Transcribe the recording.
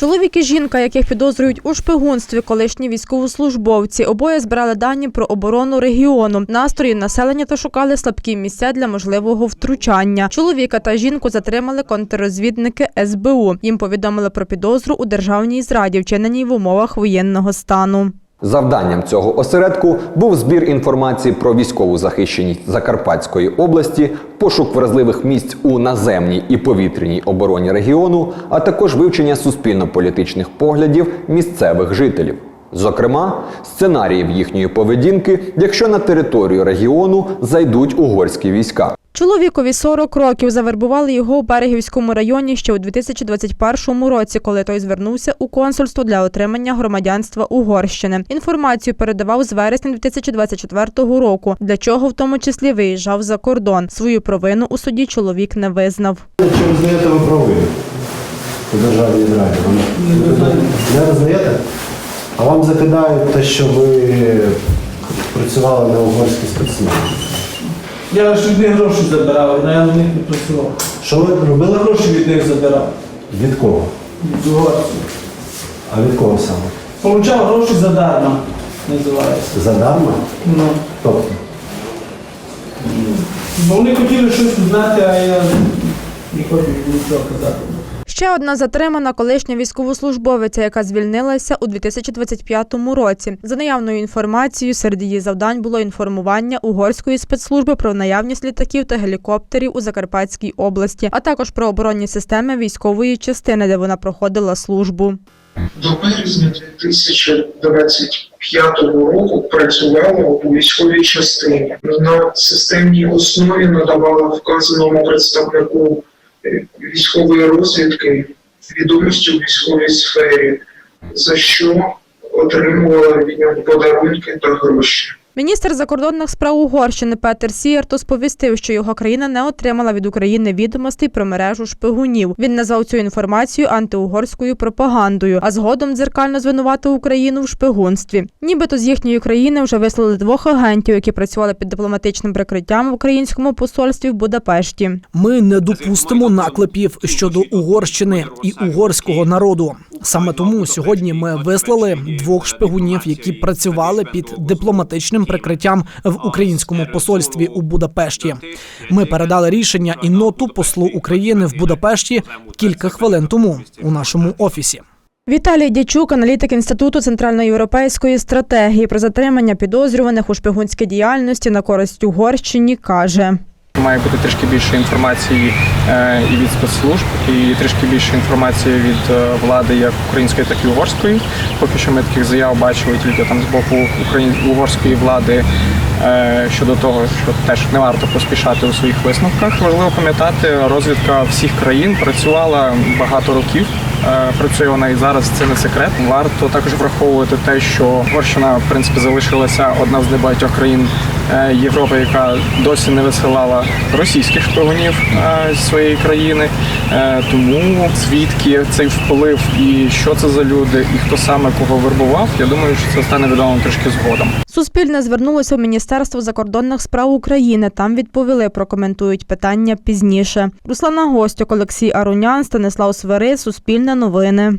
Чоловік і жінка, яких підозрюють у шпигунстві, колишні військовослужбовці, обоє збирали дані про оборону регіону, настрої населення та шукали слабкі місця для можливого втручання. Чоловіка та жінку затримали контррозвідники СБУ. Їм повідомили про підозру у державній зраді, вчиненій в умовах воєнного стану. Завданням цього осередку був збір інформації про військову захищеність Закарпатської області, пошук вразливих місць у наземній і повітряній обороні регіону, а також вивчення суспільно-політичних поглядів місцевих жителів. Зокрема, сценаріїв їхньої поведінки, якщо на територію регіону зайдуть угорські війська. Чоловікові 40 років завербували його у Берегівському районі ще у 2021 році, коли той звернувся у консульство для отримання громадянства Угорщини. Інформацію передавав з вересня 2024 року, для чого в тому числі виїжджав за кордон. Свою провину у суді чоловік не визнав. Чи визнаєте ви правовим у державі Ізраїль? Не визнаєте? А вам закидають те, що ви працювали на угорській спецслужбі. Я ж від них гроші забирав, але я на них не працював. Що ви робили? Гроші від них забирав. Від кого? Від угорців. А від кого саме? Получав гроші задарма, називається. Задарма? Ну. Тобто? Бо вони хотіли щось узнати, а я не хочу нічого казати. Ще одна затримана колишня військовослужбовиця, яка звільнилася у 2025 році. За наявною інформацією, серед її завдань було інформування угорської спецслужби про наявність літаків та гелікоптерів у Закарпатській області, а також про оборонні системи військової частини, де вона проходила службу. До березня 2025 року працювала у військовій частині. На системній основі надавала вказаному представнику військової розвідки відомості у військовій сфері, за що отримувала від нього подарунки та гроші. Міністр закордонних справ Угорщини Петер Сієртос сповістив, що його країна не отримала від України відомостей про мережу шпигунів. Він назвав цю інформацію антиугорською пропагандою, а згодом дзеркально звинуватив Україну в шпигунстві. Нібито з їхньої країни вже вислали двох агентів, які працювали під дипломатичним прикриттям в українському посольстві в Будапешті. Ми не допустимо наклепів щодо Угорщини і угорського народу. Саме тому сьогодні ми вислали двох шпигунів, які працювали під дипломатичним прикриттям в українському посольстві у Будапешті. Ми передали рішення і ноту послу України в Будапешті кілька хвилин тому у нашому офісі. Віталій Дячук, аналітик інституту центральноєвропейської стратегії про затримання підозрюваних у шпигунській діяльності на користь Угорщині, каже. Має бути трішки більше інформації е, і від спецслужб, і трішки більше інформації від е, влади як української, так і угорської. Поки що ми таких заяв бачили тільки там з боку угорської влади е, щодо того, що теж не варто поспішати у своїх висновках. Важливо пам'ятати, розвідка всіх країн працювала багато років. Працює вона і зараз, це не секрет. Варто також враховувати те, що Угорщина в принципі залишилася одна з небагатьох країн Європи, яка досі не висилала російських шпигунів е, з своєї країни. Е, Тому звідки цей вплив і що це за люди, і хто саме кого вербував, я думаю, що це стане відомо трішки згодом. Суспільне звернулося в Міністерство закордонних справ України. Там відповіли, прокоментують питання пізніше. Руслана Гостюк, Олексій Арунян, Станислав Свири, Суспільне новини.